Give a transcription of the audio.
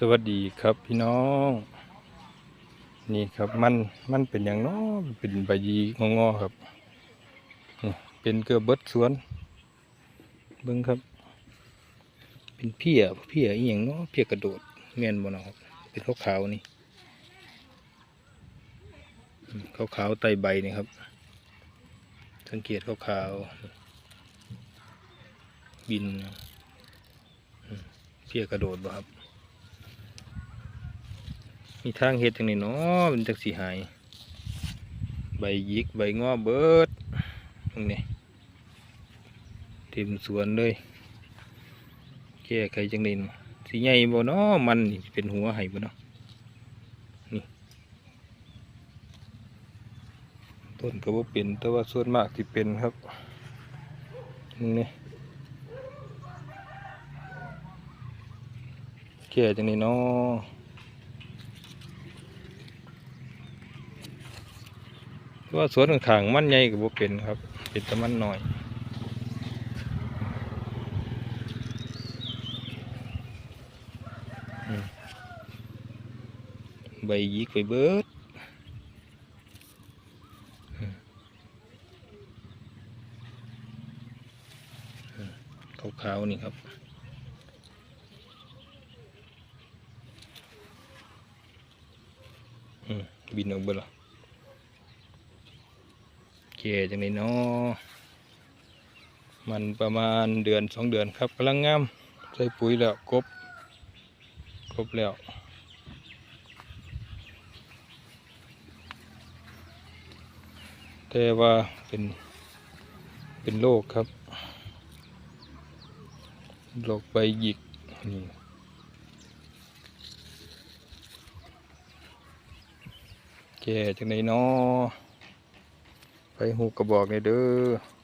สวัสดีครับพี่น้อง นี่ครับมันมันเป็นอย่างน้อเป็นใบยีงองๆครับนี่เป็นเกลือเบิดสวนเบิ่งครับ เป็นเพี้ยเพี้ยอีหยังเนาะเพี้ยกระโดดแม่นบ่เนะครับ เป็นขาวๆนี่อืมขาวๆไตใบนี่ครับ สังเกตขาวๆบินเพี้ยกระโดดบ่ครับ มีทางเฮ็ดจังนี้เนาะมันจักสิหาย ใบยิกใบงอเบิดตรงนี้เต็มสวนเลยแก้ไขจังนี้เนาะสิใหญ่บ่เนาะมันนี่เป็นหัวไห้บ่เนาะนี่ต้นก็บ่เป็นแต่ว่าส่วนมากสิเป็นครับนี่แก้จังนี้เนาะ เพราะว่าสวนข้างๆมันใหญ่ก็บ่เป็นครับ เป็นแต่มันน้อยใบยิกไปเบิดขาวๆนี่ครับบินออกเบิดละ เกจังเลยเนาะมันประมาณเดือนสองเดือนครับกำลังงามใส่ปุ๋ยแล้วครบครบแล้วแต่ว่าเป็นเป็นโรคครับโรคใบหยิกนี่แก่จังเลยเนาะ ไปหูกระบอกเลยเด้อ